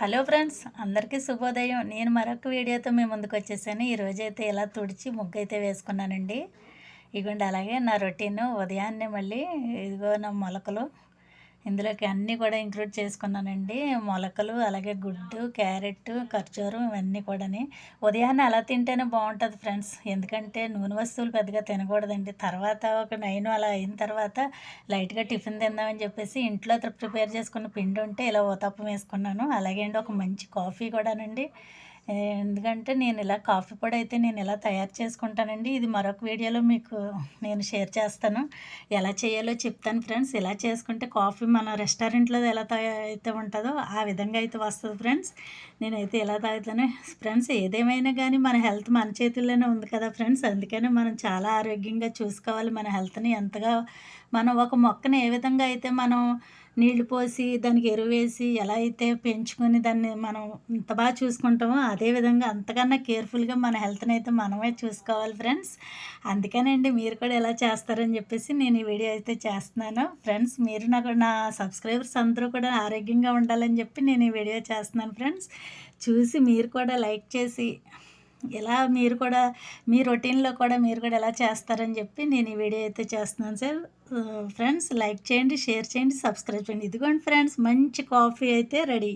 Hello friends అందరికీ శుభోదయం. నేను మరొక వీడియోతో మీ ముందుకు వచ్చేసాను. ఈరోజు అయితే ఇలా తుడిచి ముగ్గు అయితే వేసుకున్నానండి. ఇదిగోండి అలాగే నా రొటీన్ ఉదయాన్నే మళ్ళీ ఇదిగో నా మొలకలు ఇందులోకి అన్నీ కూడా ఇంక్లూడ్ చేసుకున్నానండి. మొలకలు అలాగే గుడ్డు క్యారెట్ ఖర్జూరం ఇవన్నీ కూడాని. ఉదయాన్నే అలా తింటేనే బాగుంటుంది ఫ్రెండ్స్. ఎందుకంటే నూనె వస్తువులు పెద్దగా తినకూడదండి. తర్వాత ఒక నైన్ అలా అయిన తర్వాత లైట్గా టిఫిన్ తిందామని చెప్పేసి ఇంట్లో ప్రిపేర్ చేసుకున్న పిండి ఉంటే ఇలా ఓతప్పం వేసుకున్నాను. అలాగే అండి ఒక మంచి కాఫీ కూడానండి. ఎందుకంటే నేను ఇలా కాఫీ పొడి అయితే నేను ఇలా తయారు చేసుకుంటానండి. ఇది మరొక వీడియోలో మీకు నేను షేర్ చేస్తాను. ఎలా చేయాలో చెప్తాను ఫ్రెండ్స్. ఇలా చేసుకుంటే కాఫీ మన రెస్టారెంట్లో ఎలా అయితే ఉంటుందో ఆ విధంగా అయితే వస్తుంది ఫ్రెండ్స్. నేనైతే ఎలా తాగుతాను ఫ్రెండ్స్ ఏదేమైనా కానీ మన హెల్త్ మన చేతుల్లోనే ఉంది కదా ఫ్రెండ్స్. అందుకనే మనం చాలా ఆరోగ్యంగా చూసుకోవాలి మన హెల్త్ని. ఎంతగా మనం ఒక మొక్కని ఏ విధంగా అయితే మనం నీళ్ళు పోసి దానికి ఎరువేసి ఎలా అయితే పెంచుకొని దాన్ని మనం ఇంత బాగా చూసుకుంటామో అదేవిధంగా అంతకన్నా కేర్ఫుల్గా మన హెల్త్ని అయితే మనమే చూసుకోవాలి ఫ్రెండ్స్. అందుకనండి మీరు కూడా ఎలా చేస్తారని చెప్పేసి నేను ఈ వీడియో అయితే చేస్తున్నాను. ఫ్రెండ్స్ మీరు నాకు నా సబ్స్క్రైబర్స్ అందరూ కూడా ఆరోగ్యంగా ఉండాలని చెప్పి నేను ఈ వీడియో చేస్తున్నాను ఫ్రెండ్స్. చూసి మీరు కూడా లైక్ చేసి ఎలా మీరు కూడా మీ రొటీన్లో కూడా మీరు కూడా ఎలా చేస్తారని చెప్పి నేను ఈ వీడియో అయితే చేస్తున్నాను సార్. ఫ్రెండ్స్ లైక్ చేయండి షేర్ చేయండి సబ్స్క్రైబ్ చేయండి. ఇదిగోండి ఫ్రెండ్స్ మంచి కాఫీ అయితే రెడీ.